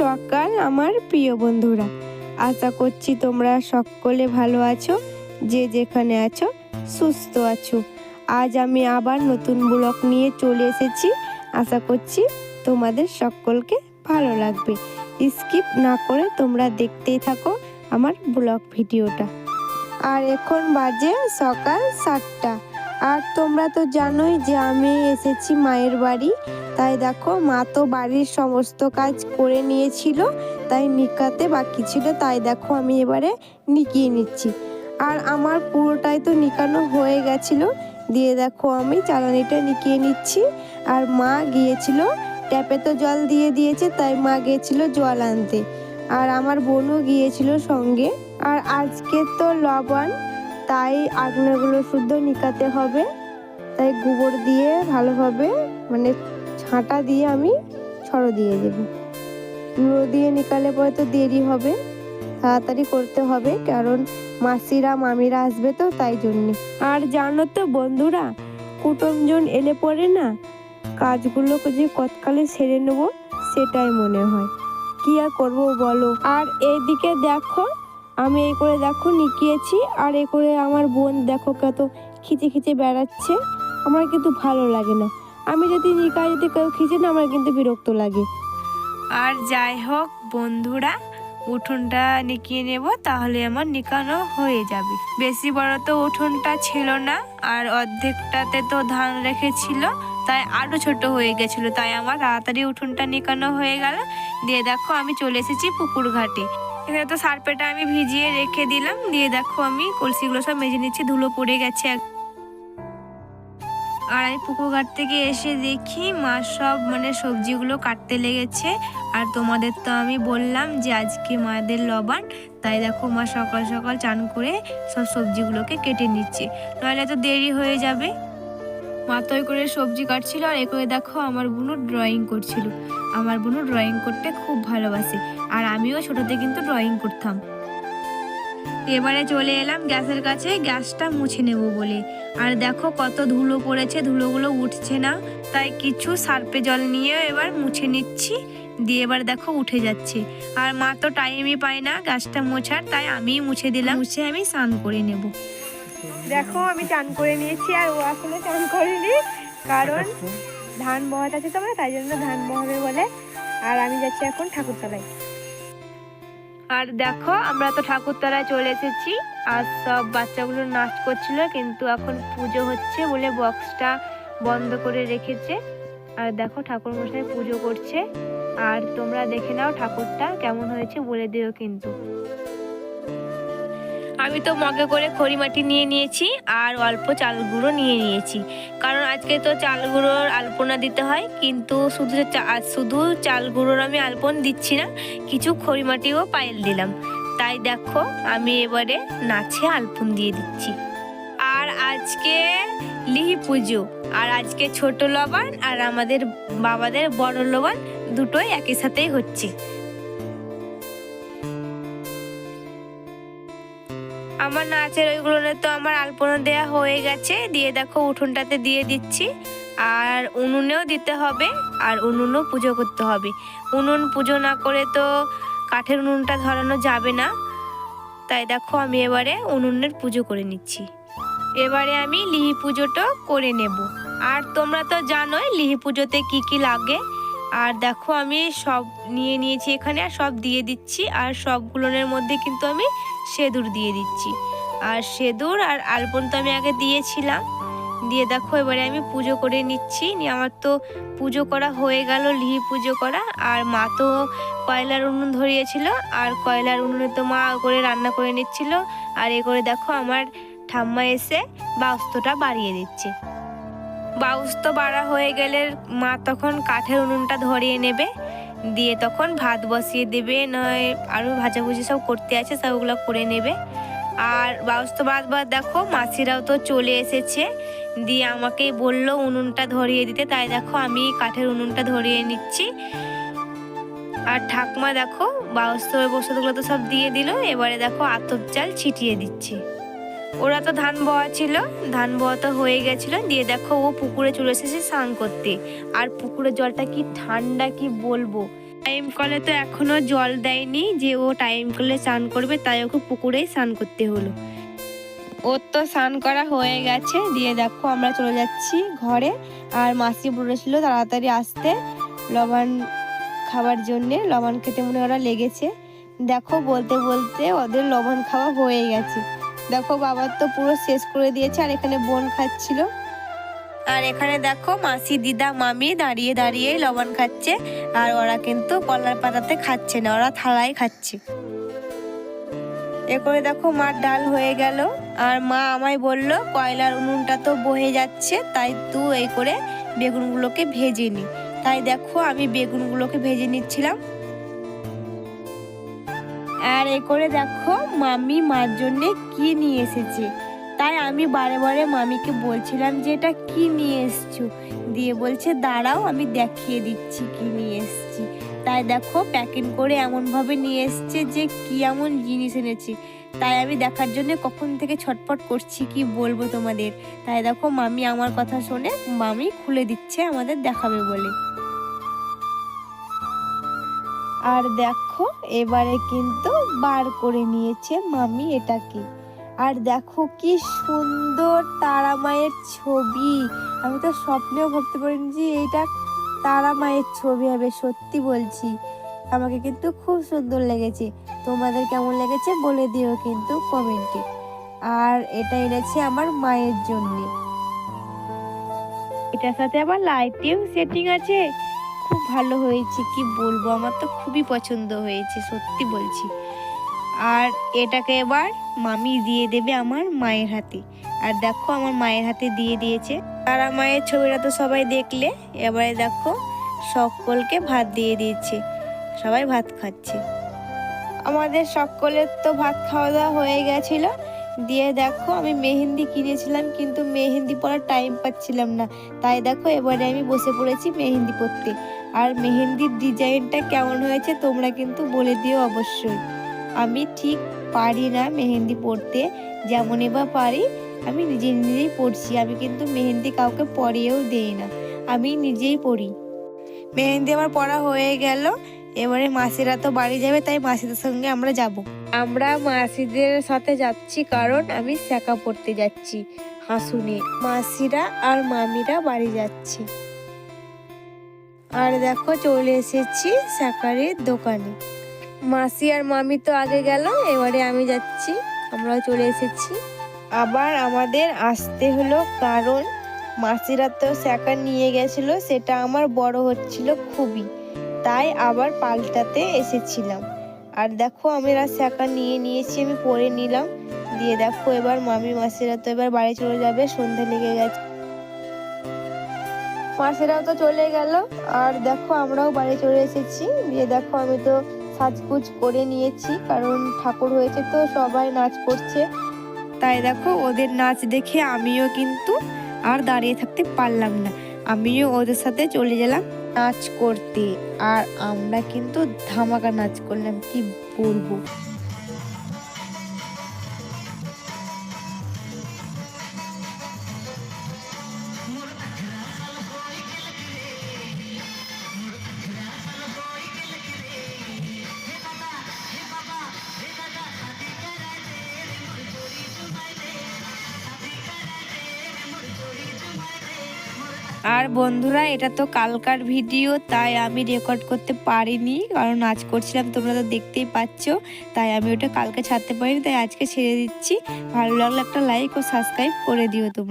সকাল আমার প্রিয় বন্ধুরা। আশা করছি তোমরা সকলে ভালো আছো, যে যেখানে আছো, সুস্থ আছো। আজ আমি আবার নতুন ব্লগ নিয়ে চলে এসেছি। আশা করছি তোমাদের সকলকে ভালো লাগবে। স্কিপ না করে তোমরা দেখতেই থাকো আমার ব্লগ ভিডিওটা। আর এখন বাজে সকাল সাতটা। আর তোমরা তো জানোই যে আমি এসেছি মায়ের বাড়ি। তাই দেখো, মা তো বাড়ির সমস্ত কাজ করে নিয়েছিল, তাই নিকাতে বাকি ছিল, তাই দেখো আমি এবারে নিকিয়ে নিচ্ছি। আর আমার পুরোটাই তো নিকানো হয়ে গেছিল, দিয়ে দেখো আমি চালানিটা নিকিয়ে নিচ্ছি। আর মা গিয়েছিল, ট্যাপে তো জল দিয়ে দিয়েছে, তাই মা গিয়েছিল জল আনতে। আর আমার বোনও গিয়েছিল সঙ্গে। আর আজকে তো লবণ তাই আগনাগুলো শুদ্ধ নিকাতে হবে। তাই গোবর দিয়ে ভালোভাবে মানে ছাঁটা দিয়ে আমি ছড়ো দিয়ে দেব। নুড়ো দিয়ে নিকালে পরে তো দেরি হবে, তাড়াতাড়ি করতে হবে, কারণ মাসিরা, মামিরা আসবে তো তাই জন্যে। আর জানো তো বন্ধুরা, কুটুমজন এলে পরে না কাজগুলোকে যে কতকালে সেরে নেব, সেটাই মনে হয়। কি আর করব বলো? আর এইদিকে দেখো আমি এই করে দেখো, নিকিয়েছি। আর এই করে আমার বোন দেখো কত খিচে খিচে বেড়াচ্ছে। আমার কিন্তু ভালো লাগে না। আমি যদি নিকায় যদি কেউ খিচে না, আমার কিন্তু বিরক্ত লাগে। আর যাই হোক বন্ধুরা, উঠোনটা নিকিয়ে নেব, তাহলে আমার নিকানো হয়ে যাবে। বেশি বড় তো উঠোনটা ছিল না, আর অর্ধেকটাতে তো ধান রেখেছিল, তাই আরও ছোট হয়ে গেছিল। তাই আমার তাড়াতাড়ি উঠোনটা নিকানো হয়ে গেল। দিয়ে দেখো, আমি চলে এসেছি পুকুর ঘাটে। এখানে তো সারপেটা আমি ভিজিয়ে রেখে দিলাম। দিয়ে দেখো আমি কলসিগুলো সব মেজে নিচ্ছি, ধুলো পড়ে গেছে আর আমি পুকুর ঘাট থেকে এসে দেখি মা সব মানে সবজিগুলো কাটতে লেগেছে। আর তোমাদের তো আমি বললাম যে আজকে মায়েদের লবান তাই দেখো মা সকাল সকাল চান করে সব সবজিগুলোকে কেটে নিচ্ছে। নাহলে তো দেরি হয়ে যাবে। মা তো করে সবজি কাটছিল আর এ করে দেখো আমার বোনও ড্রয়িং করছিল। আমার বোনও ড্রয়িং করতে খুব ভালোবাসে আর আমিও ছোটোতে কিন্তু ড্রয়িং করতাম। এবারে চলে এলাম গ্যাসের কাছে, গ্যাসটা মুছে নেব বলে। আর দেখো কত ধুলো পড়েছে, ধুলোগুলো উঠছে না, তাই কিছু সার্পে জল নিয়ে এবার মুছে নিচ্ছি, দিয়ে এবার দেখো উঠে যাচ্ছে। আর মা তো টাইমই পায় না গাছটা মোছার, তাই আমিই মুছে দিলাম। মুছে আমি স্নান করে নেব। দেখো আমি চান করে নিয়েছি আর ও এখনও চান করেনি কারণ ধান বহাতে আছে তো তাই জন্য ধান বহাবে বলে। আর আমি যাচ্ছি এখন ঠাকুরতলায়। আর দেখো আমরা তো ঠাকুরতলায় চলে এসেছি আর সব বাচ্চাগুলো নাচ করছিল কিন্তু এখন পুজো হচ্ছে বলে বক্সটা বন্ধ করে রেখেছে। আর দেখো ঠাকুর মশাই পুজো করছে। আর তোমরা দেখে নাও ঠাকুরটা কেমন হয়েছে বলে দিও কিন্তু। আমি তো মগে করে খড়ি মাটি নিয়ে নিয়েছি আর অল্প চাল গুঁড়ো নিয়ে নিয়েছি। কারণ আজকে তো চাল গুঁড়োর আলপনা দিতে হয়, কিন্তু শুধু শুধু চাল গুঁড়োর আমি আলপন দিচ্ছি না, কিছু খড়ি মাটিও পায়েল দিলাম। তাই দেখো, আমি এবারে নাচে আলপন দিয়ে দিচ্ছি। আর আজকে লিহি পুজো, আর আজকে ছোট লবান আর আমাদের বাবাদের বড় লবান দুটোই একই সাথেই হচ্ছে। আমার নাচের ওইগুলো তো আমার আলপনা দেয়া হয়ে গেছে। দিয়ে দেখো উঠোনটাতে দিয়ে দিচ্ছি। আর উনুনেও দিতে হবে, আর উনুনও পুজো করতে হবে। উনুন পুজো না করে তো কাঠের উনুনটা ধরানো যাবে না। তাই দেখো আমি এবারে উনুনের পুজো করে নিচ্ছি। এবারে আমি লিহি পুজোটা করে নেব। আর তোমরা তো জানোই লিহি পুজোতে কি কি লাগে। আর দেখো আমি সব নিয়ে নিয়েছি এখানে, আর সব দিয়ে দিচ্ছি, আর সবগুলোর মধ্যে কিন্তু আমি সেঁদুর দিয়ে দিচ্ছি। আর সেঁদুর আর আলপন তো আমি আগে দিয়েছিলাম। দিয়ে দেখো, এবারে আমি পুজো করে নিচ্ছি। নিয়ে আমার তো পুজো করা হয়ে গেল, লিহি পুজো করা। আর মা তো কয়লার উনুন ধরিয়েছিল, আর কয়লার উনুনে তো মা করে রান্না করে নিচ্ছিল। আর এ করে দেখো, আমার ঠাম্মা এসে বাউস্তটা বাড়িয়ে দিচ্ছে। বাউস্ত বাড়া হয়ে গেলে মা তখন কাঠের উনুনটা ধরিয়ে নেবে, দিয়ে তখন ভাত বসিয়ে দেবে, নয় আরও ভাজাভুজি সব করতে আছে, সব ওগুলো করে নেবে। আর বাউস্ত বাদ বাদ দেখো, মাসিরাও তো চলে এসেছে, দিয়ে আমাকেই বলল উনুনটা ধরিয়ে দিতে, তাই দেখো আমি কাঠের উনুনটা ধরিয়ে নিচ্ছি। আর ঠাকমা দেখো বাউস্তবের বস্তুগুলো তো সব দিয়ে দিল, এবারে দেখো আতপ চাল ছিটিয়ে দিচ্ছে। ওরা তো ধান বওয়া ছিল, ধান বওয়া তো হয়ে গেছিল। দিয়ে দেখো ও পুকুরে চলে এসেছে স্নান করতে। আর পুকুরের জলটা কি ঠান্ডা কি বলব? টাইম কলে তো এখনও জল দেয়নি যে ও টাইম কলে স্নান করবে, তাই ওকে পুকুরেই স্নান করতে হলো। ওর তো স্নান করা হয়ে গেছে, দিয়ে দেখো আমরা চলে যাচ্ছি ঘরে। আর মাসি বলেছিল তাড়াতাড়ি আসতে লবণ খাবার জন্যে, লবণ খেতে মনে ওরা লেগেছে। দেখো বলতে বলতে ওদের লবণ খাওয়া হয়ে গেছে। দেখো বাবার তো পুরো শেষ করে দিয়েছে, আর এখানে বোন খাচ্ছিল। আর এখানে দেখো মাসি, দিদা, মামি দাঁড়িয়ে দাঁড়িয়ে লবণ খাচ্ছে, আর ওরা কিন্তু কলার পাতাতে খাচ্ছে না, ওরা থালায় খাচ্ছে। এ করে দেখো মার ডাল হয়ে গেল, আর মা আমায় বলল, কয়লার উনুনটা তো বহে যাচ্ছে, তাই তু এই করে বেগুনগুলোকে ভেজে নি। তাই দেখো আমি বেগুনগুলোকে ভেজে নিচ্ছিলাম। আর এ করে দেখো মামি মার জন্য কি নিয়ে এসেছে। তাই আমি বারে বারে মামিকে বলছিলাম যে এটা কি নিয়ে এসছো? দিয়ে বলছে, দাঁড়াও, আমি দেখিয়ে দিচ্ছি কি নিয়ে এসছি। তাই দেখো প্যাকিং করে এমনভাবে নিয়ে এসছে যে কি এমন জিনিস এনেছি। তাই আমি দেখার জন্য কখন থেকে ছটফট করছি কি বলব তোমাদের? তাই দেখো মামি আমার কথা শুনে, মামি খুলে দিচ্ছে আমাদের দেখাবে বলে। আর দেখো, এবারে কিন্তু বার করে নিয়েছে মামি এটাকে। আর দেখো কি সুন্দর তারা মায়ের ছবি। আমি তো স্বপ্নেও ভাবতে পারিনি যে এটা তারা মায়ের ছবি হবে, সত্যি বলছি। আমাকে কিন্তু খুব সুন্দর লেগেছে। তোমাদের কেমন লেগেছে বলে দিও কিন্তু কমেন্টে। আর এটা এনেছে আমার মায়ের জন্যে। এটার সাথে আবার লাইটিং সেটিং আছে। খুব ভালো হয়েছে, কি বলব? আমার তো খুবই পছন্দ হয়েছে, সত্যি বলছি। আর এটাকে এবার মামি দিয়ে দেবে আমার মায়ের হাতে। আর দেখো আমার মায়ের হাতে দিয়ে দিয়েছে। তারা মায়ের ছবিটা তো সবাই দেখলে, এবারে দেখো সকলকে ভাত দিয়ে দিয়েছে। সবাই ভাত খাচ্ছে। আমাদের সকলের তো ভাত খাওয়া দাওয়া হয়ে গেছিল। দিয়ে দেখো আমি মেহেন্দি কিনেছিলাম, কিন্তু মেহেন্দি পরার টাইম পাচ্ছিলাম না। তাই দেখো এবারে আমি বসে পড়েছি মেহেন্দি পরতে। আর মেহেন্দির ডিজাইনটা কেমন হয়েছে তোমরা কিন্তু বলে দিও অবশ্যই। আমি ঠিক পারি না মেহেন্দি পরতে যেমন এবার পারি, আমি নিজে নিজেই পড়ছি আমি কিন্তু মেহেন্দি কাউকে পরিয়েও দেই না, আমি নিজেই পড়ি মেহেন্দি আমার পড়া হয়ে গেল, এবারে মাসিরা তো বাড়ি যাবে, তাই মাসিদের সঙ্গে আমরা যাব। আমরা মাসিদের সাথে যাচ্ছি কারণ আমি শেখা পড়তে যাচ্ছি। হাসুনে, মাসিরা আর মামিরা বাড়ি যাচ্ছে। আর দেখো চলে এসেছি শাকারের দোকানে। মাসি আর মামি তো আগে গেল, এবারে আমি যাচ্ছি, আমরাও চলে এসেছি। আবার আমাদের আসতে হলো কারণ মাসিরা তো স্যাকা নিয়ে গেছিল, সেটা আমার বড় হচ্ছিল খুবই। তাই আবার পাল্টাতে এসেছিলাম। আর দেখো আমরা স্যাকা নিয়ে নিয়েছি, আমি পরে নিলাম। দিয়ে দেখো, এবার মামি, মাসিরা তো এবার বাড়ি চলে যাবে, সন্ধে লেগে গেছে। মাসিরাও তো চলে গেল, আর দেখো, আমরাও বাড়ি চলে এসেছি। দিয়ে দেখো, আমি তো সাজগুজ করে নিয়েছি, কারণ ঠাকুর হয়েছে তো, সবাই নাচ করছে। তাই দেখো, ওদের নাচ দেখে আমিও কিন্তু আর দাঁড়িয়ে থাকতে পারলাম না। আমিও ওদের সাথে চলে গেলাম। নাচ করতে। আর আমরা কিন্তু ধামাকা নাচ করলাম কি বলব? আর বন্ধুরা, এটা তো কালকার ভিডিও, তাই আমি রেকর্ড করতে পারিনি, কারণ নাচ করছিলাম, তোমরা তো দেখতেই পাচ্ছ, তাই আমি ওটা কালকে ছাড়তে পারিনি, তাই আজকে ছেড়ে দিচ্ছি। ভালো লাগলে একটা লাইক ও সাবস্ক্রাইব করে দিও তোমরা।